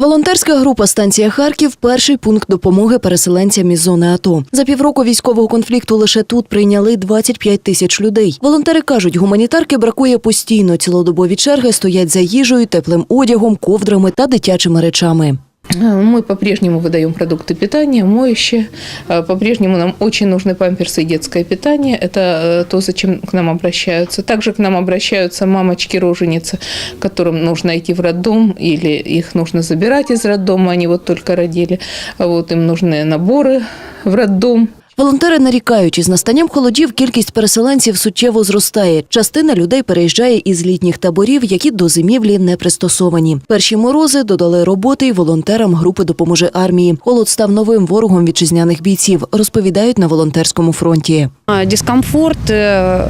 Волонтерська група станція Харків перший пункт допомоги переселенцям із зони АТО. За півроку військового конфлікту лише тут прийняли 25 тисяч людей. Волонтери кажуть, гуманітарки бракує постійно. Цілодобові черги стоять за їжею, теплим одягом, ковдрами та дитячими речами. Мы по-прежнему выдаем продукты питания, моющие. Э, По-прежнему нам очень нужны памперсы и детское питание. Это э, то, зачем к нам обращаются. Также к нам обращаются мамочки-роженицы, которым нужно идти в роддом или их нужно забирать из роддома, они вот только родили. Вот им нужны наборы в роддом. Волонтери нарікають, із настанням холодів кількість переселенців суттєво зростає. Частина людей переїжджає із літніх таборів, які до зимівлі не пристосовані. Перші морози додали роботи й волонтерам групи допоможе армії. Холод став новим ворогом вітчизняних бійців, розповідають на волонтерському фронті. А, Дискомфорт э,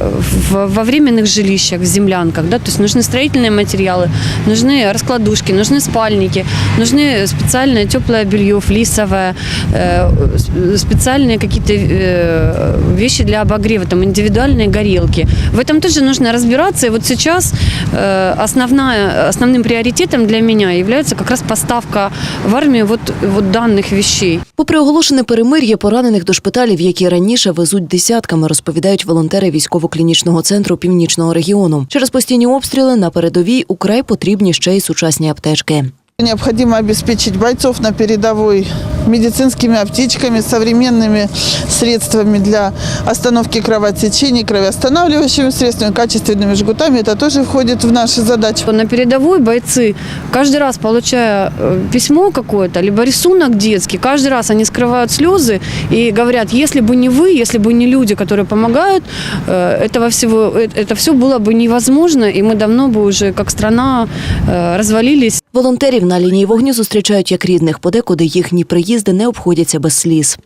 в- во временных жилищах, в землянках, да, то есть нужны строительные материалы, нужны раскладушки, нужны спальники, нужны специальное теплое белье, флисовое, э, с- специальные какие-то э, вещи для обогрева, там индивидуальные горелки. В этом тоже нужно разбираться. И вот сейчас э, основная, основным приоритетом для меня является как раз поставка в армию вот, вот данных вещей. Попри оголошене перемир'я, поранених до шпиталів, які раніше везуть десятками, розповідають волонтери військово-клінічного центру північного регіону. Через постійні обстріли на передовій украй потрібні ще й сучасні аптечки. Необходимо обеспечить бойцов на передовой медицинскими аптечками, современными средствами для остановки кровотечений, кровоостанавливающими средствами, качественными жгутами. Это тоже входит в наши задачи. На передовой бойцы, каждый раз получая э, письмо какое-то, либо рисунок детский, каждый раз они скрывают слезы и говорят, если бы не вы, если бы не люди, которые помогают, э, этого всего, э, это все было бы невозможно, и мы давно бы уже как страна развалились. Волонтерів на лінії вогню зустрічають як рідних, подекуди їхні приїзди не обходяться без сліз.